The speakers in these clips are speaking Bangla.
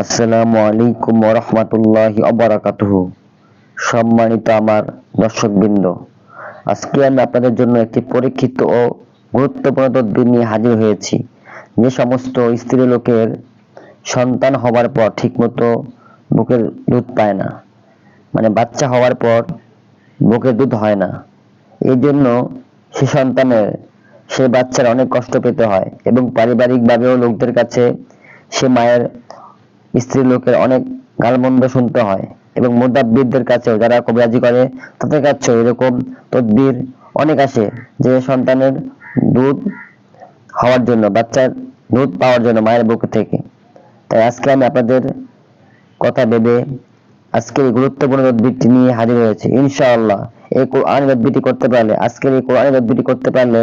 আসসালামু আলাইকুম রহমতুল্লাহি অবরাকাতুহু সম্মানিত আমার দর্শকবৃন্দ, আজকে আমি আপনাদের জন্য একটি পরীক্ষিত ও গুরুত্বপূর্ণ তদবির নিয়ে হাজির হয়েছি। যে সমস্ত স্ত্রী লোকের সন্তান হওয়ার পর ঠিকমতো বুকের দুধ পায় না মানে বাচ্চা হওয়ার পর বুকের দুধ হয় না, এই জন্য সে সন্তানের, সে বাচ্চার অনেক কষ্ট পেতে হয় এবং পারিবারিকভাবেও লোকদের কাছে সে মায়ের স্ত্রী লোকের অনেক গালমন্দ শুনতে হয় এবং মুদাব্বিরদের কাছেও যারা কবিরাজি করে তাদের কাছেও এরকম তদবির অনেক আসে যে সন্তানের দুধ হওয়ার জন্য, বাচ্চার দুধ পাওয়ার জন্য মায়ের বুক থেকে। তাই আজকে আমি আপনাদের কথা ভেবে আজকের এই গুরুত্বপূর্ণ তদবিরটি নিয়ে হাজির হয়েছে। ইনশাআল্লাহ এই কোরআন তদবিরটি করতে পারলে, আজকের এই কোরআন তদবিরটি করতে পারলে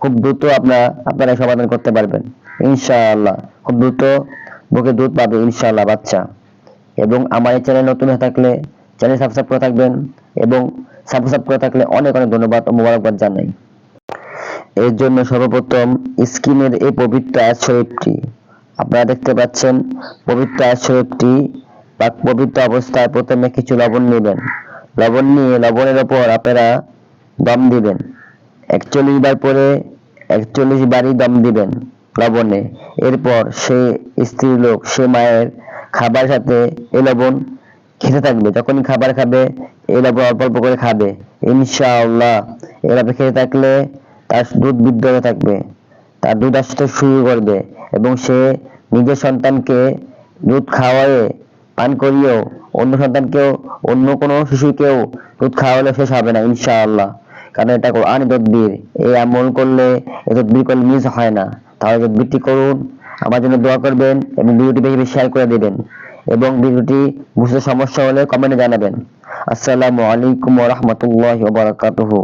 খুব দ্রুত আপনারা আপনারা সমাধান করতে পারবেন। ইনশাআল্লাহ খুব দ্রুত বুকে দুধ পাবে, ইনশাআল্লাহ, বাচ্চা। এবং আমার এই চ্যানেল নতুন হয়ে থাকলে চ্যানেল সাবস্ক্রাইব করে থাকবেন এবং সাবস্ক্রাইব করে থাকলে অনেক অনেক ধন্যবাদ ও মোবারকবাদ জানাই। এর জন্য সর্বপ্রথম স্ক্রিনের এই পবিত্র আয়াত শরীফটি আপনারা দেখতে পাচ্ছেন পবিত্র আয়াত শরীফটি পাক পবিত্র অবস্থায় প্রথমে কিছু লবণ নেবেন। লবণ নিয়ে, লবণের ওপর আপনারা দম দিবেন। একচল্লিশ বার পরে একচল্লিশ বারই দম দিবেন। লবণে। এরপর সে স্ত্রী লোক সে মায়ের খাবার সাথে এই লবণ খেতে থাকবে। যখনই খাবার খাবে এই লবণ অল্প অল্প করে খাবে। ইনশাআল্লাহ এভাবে খেতে থাকলে তার দুধ বৃদ্ধ হয়ে থাকবে। তার দুধ আসতে শুরু করবে এবং সে নিজের সন্তানকে দুধ খাওয়ায়ে পান করিয়েও অন্য সন্তানকেও, অন্য কোনো শিশুকেও দুধ খাওয়ালে শেষ হবে না ইনশাআল্লাহ। কারণ এটা কোরআন তদবির। এই আমল করলে এই তদবির করলে মিস হয় না। তাহলে বৃত্তি করুন। আমার জন্য দোয়া করবেন এবং ভিডিওটি বেশি বেশি শেয়ার করে দেবেন এবং ভিডিওটি বুঝতে সমস্যা হলে কমেন্টে জানাবেন। আসসালামু আলাইকুম ওয়া বারাকাতুহু।